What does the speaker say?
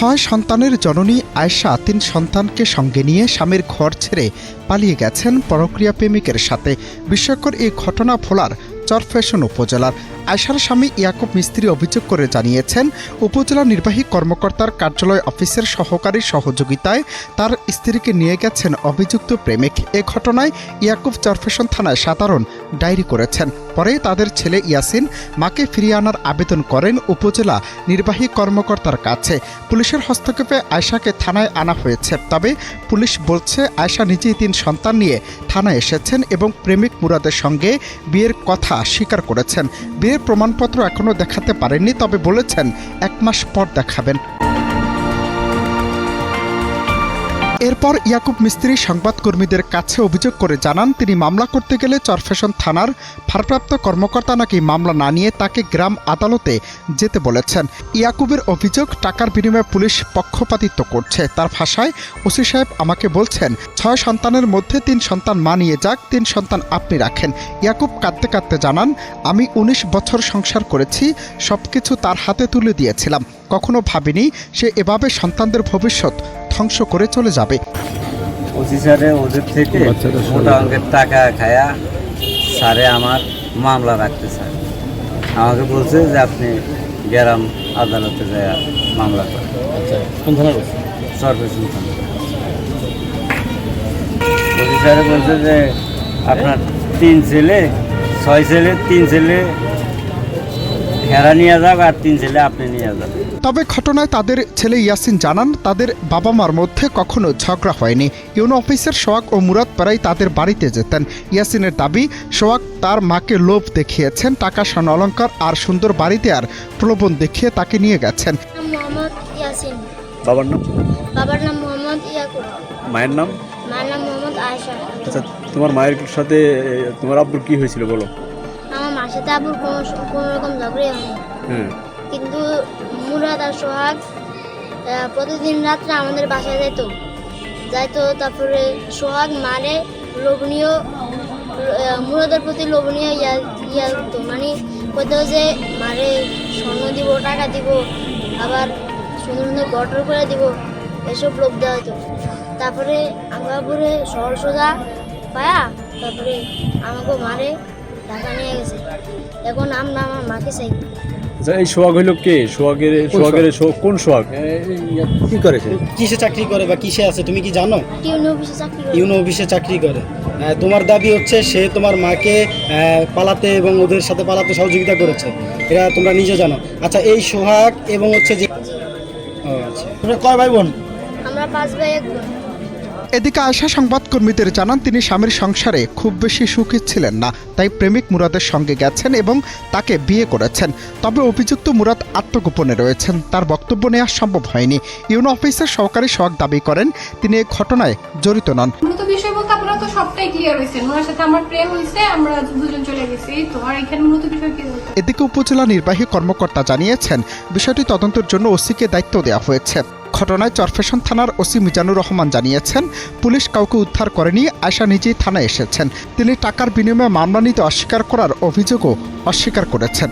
ছয় সন্তানের জননী আয়শা তিন সন্তানকে সঙ্গে নিয়ে স্বামীর ঘর ছেড়ে পালিয়ে গেছেন পরক্রিয়া প্রেমিকের সাথে। বিশ্বকর এই ঘটনা ভোলার চরফ্যাশন উপজেলার আয়শার স্বামী ইয়াকুব মিস্ত্রি অভিযোগ করে জানিয়েছেন, উপজেলা নির্বাহী কর্মকর্তার কার্যালয় অফিসের সহকারী সহযোগিতায় তার স্ত্রীকে নিয়ে গেছেন অভিযুক্ত প্রেমিক। এ ঘটনায় ইয়াকুব চরফেশন থানায় সাধারণ ডায়েরি করেছেন। পরে তাদের ছেলে ইয়াসিন মাকে ফিরিয়ে আনার আবেদন করেন উপজেলা নির্বাহী কর্মকর্তার কাছে। পুলিশের হস্তক্ষেপে আয়শাকে থানায় আনা হয়েছে, তবে পুলিশ বলছে আয়শা নিজেই তিন সন্তান নিয়ে থানায় এসেছেন এবং প্রেমিক মুরাদের সঙ্গে বিয়ের কথা স্বীকার করেছেন। বিয়ের প্রমাণপত্র এখনও দেখাতে পারেননি তবে বলেছেন এক মাস পর দেখাবেন। এরপর ইয়াকুব মিস্ত্রি সংবাদকর্মীদের কাছে অভিযোগ করে জানান, তিনি মামলা করতে গেলে চরফেশন থানার ভারপ্রাপ্ত কর্মকর্তা নাকি মামলা না নিয়ে তাকে গ্রাম আদালতে যেতে বলেছেন। ইয়াকুবের অভিযোগ, টাকার বিনিময়ে পুলিশ পক্ষপাতিত্ব করছে। তার ভাষায়, ওসি সাহেব আমাকে বলছেন, ছয় সন্তানের মধ্যে তিন সন্তান মা নিয়ে যাক, তিন সন্তান আপনি রাখেন। ইয়াকুব কাঁদতে কাঁদতে জানান, আমি উনিশ বছর সংসার করেছি সব কিছু তার হাতে তুলে দিয়েছিলাম। কখনো ভাবিনি সে এভাবে সন্তানদের ভবিষ্যৎ ধ্বংস করে চলে যাবে। স্যারে ওদের থেকে মোটা অঙ্কের টাকা খায়া স্যারে আমার মামলা রাখতে স্যার আমাকে বলছে যে আপনি গ্রাম আদালতে যায় মামলা করেন। আচ্ছা? সর্বেশন ওসি স্যারে বলছে যে আপনার তিন ছেলে ছয় ছেলে তিন ছেলে হেরা নিয়ে যাক আর তিন ছেলে আপনি নিয়ে যান তবে ঘটনায় তাদের ছেলে ইয়াসিন জানান তাদের বাবা মার মধ্যে কখনো ঝগড়া হয়নি। ইউনো অফিসের সোয়াক ও মুরাদ পাড়াই তাদের বাড়িতে যেতেন। ইয়াসিনের দাবি সোয়াক তার মাকে লোভ দেখিয়েছেন টাকা স্বর্ণ অলঙ্কার আর সুন্দর বাড়িতে আর প্রলোভন দেখিয়ে তাকে নিয়ে গেছেন। মোহাম্মদ ইয়াসিন। বাবার নাম? বাবার নাম মোহাম্মদ ইয়াকুব। মায়ের নাম? মার নাম মোহাম্মদ আয়সা আচ্ছা তোমার মায়ের সাথে তোমার আব্বুর কি হয়েছিল বলো? আমার মার সাথে আবুর কোনো স- কোনো রকম ঝগড়াই হয়নি হ্যাঁ কিন্তু মুরাদ আর সোহাগ প্রতিদিন রাত্রে আমাদের বাসায় যাইতো। যাইতো তারপরে সোহাগ মারে লোভনীয় মুরাদের প্রতি লোভনীয় ইয়া ইয়া হতো মানে কোথাও যে মারে স্বর্ণ দিব টাকা দিব আবার সুন্দর সুন্দর গটর করে দিব। এসব লোভ দেওয়া হতো তারপরে আমরা পরে সহজ সোজা পায়া? তারপরে আমাকে মারে। ঢাকা নিয়ে গেছে। এখন আমরা আমার মাকে চাই। এই সোহাগ হইল কে? সোহাগের সোহাগের কোন সোহাগ? কি করেছে কিসে চাকরি করে বা কিসে আছে? তুমি কি জানো? টিউন অফিসে চাকরি করে। ইউনো অফিসে চাকরি করে। তোমার দাবি হচ্ছে সে তোমার মাকে পালাতে এবং ওদের সাথে পালাতে সহযোগিতা করেছে। এটা তোমরা নিজে জানো। আচ্ছা এই সোহাগ এবং হচ্ছে যে আচ্ছা। তোমরা কয় ভাই বোন? আমরা পাঁচ ভাই এক বোন। এদিকে আয়সা সংবাদকর্মীদের জানান তিনি স্বামীর সংসারে খুব বেশি সুখী ছিলেন না তাই প্রেমিক মুরাদের সঙ্গে গেছেন এবং তাকে বিয়ে করেছেন। তবে অভিযুক্ত মুরাদ আত্মগোপনে রয়েছেন তার বক্তব্য নেওয়া সম্ভব হয়নি। ইউনো অফিসের সহকারী সোহাগ দাবি করেন তিনি এই ঘটনায় জড়িত নন। বিষয় বলতে আপনারা তো সবটাই ক্লিয়ার হয়েছে। ওনার সাথে আমার প্রেম হয়েছে আমরা দুজন চলে গেছি। তো আর এখানে মূলত বিষয় কি? এদিকে উপজেলা নির্বাহী কর্মকর্তা জানিয়েছেন বিষয়টি তদন্তের জন্য ওসিকে দায়িত্ব দেওয়া হয়েছে। ঘটনায় চরফেশন থানার ওসি মিজানুর রহমান জানিয়েছেন, পুলিশ কাউকে উদ্ধার করেনি আয়সা নিজেই থানায় এসেছেন। তিনি টাকার বিনিময়ে মামলা নিতে অস্বীকার করার অভিযোগও অস্বীকার করেছেন।